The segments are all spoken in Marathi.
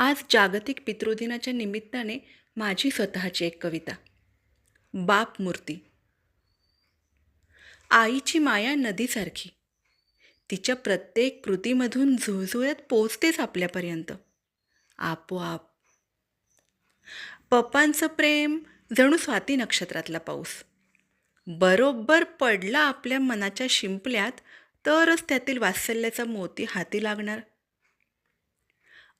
आज जागतिक पितृदिनाच्या निमित्ताने माझी स्वतःची एक कविता. बाप मूर्ती. आईची माया नदीसारखी. तिच्या प्रत्येक कृतीमधून झुळझुळत पोचतेच आपल्यापर्यंत. आपोआप. पप्पांचं प्रेम जणू स्वाती नक्षत्रातला पाऊस. बरोबर पडला आपल्या मनाच्या शिंपल्यात तरच त्यातील वात्सल्याचा मोती हाती लागणार.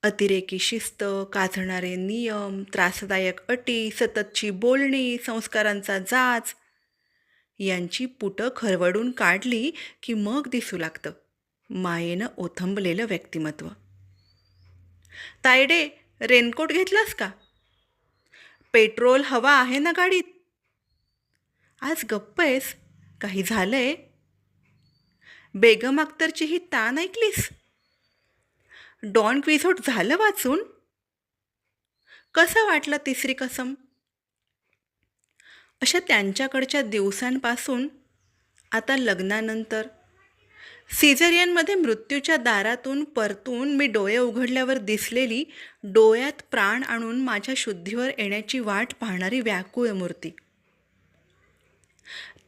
अतिरेकी शिस्त काझणारे नियम त्रासदायक अटी सततची बोलणी संस्कारांचा जाच यांची पुटं खरवडून काढली की मग दिसू लागतं. मायेनं ओथंबलेलं व्यक्तिमत्व. तायडे रेनकोट घेतलास का? पेट्रोल हवा आहे ना गाडीत? आज गप्प आहेस? काही झालंय? बेगम अख्तरची ही तान ऐकलीस? डॉन क्विझोट झालं वाचून? कसं वाटलं तिसरी कसम? अशा त्यांच्याकडच्या दिवसांपासून आता लग्नानंतर सिझरियनमध्ये मृत्यूच्या दारातून परतून मी डोळे उघडल्यावर दिसलेली डोळ्यात प्राण आणून माझ्या शुद्धीवर येण्याची वाट पाहणारी व्याकुळ मूर्ती.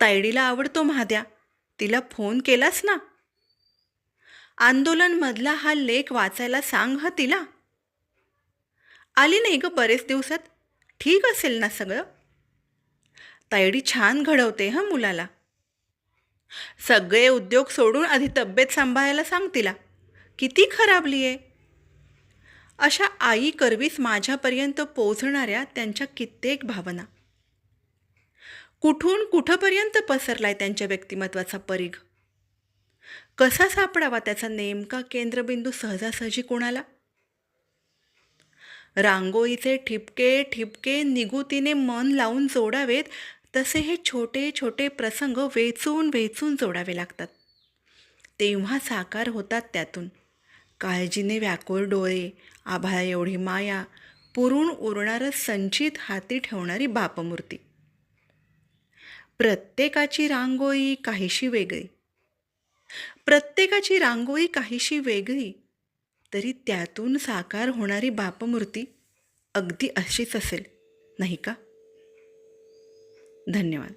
तायडीला आवडतो महाद्या तिला फोन केलास ना? आंदोलनमधला हा लेख वाचायला सांग ह तिला. आली नाही ग बरेच दिवसात. ठीक असेल ना सगळं? तायडी छान घडवते हं मुलाला. सगळे उद्योग सोडून आधी तब्येत सांभाळायला सांग तिला. किती खराबली आहे अशा आई करवीस माझ्यापर्यंत पोचणाऱ्या त्यांच्या कित्येक भावना. कुठून कुठंपर्यंत पसरलाय त्यांच्या व्यक्तिमत्वाचा परीघ? कसा सापडावा त्याचा नेमका केंद्रबिंदू सहजासहजी कोणाला? रांगोळीचे ठिपके ठिपके निगुतीने मन लावून जोडावेत तसे हे छोटे छोटे प्रसंग वेचून वेचून जोडावे लागतात. तेव्हा साकार होतात त्यातून. काळजीने व्याकुळ डोळे आभाळा एवढी माया पुरून उरणारं संचित हाती ठेवणारी बापमूर्ती. प्रत्येकाची रांगोळी काहीशी वेगळी. प्रत्येकाची रांगोळी काहीशी वेगळी तरी त्यातून साकार होणारी बापमूर्ती अगदी अशीच असेल नाही का? धन्यवाद.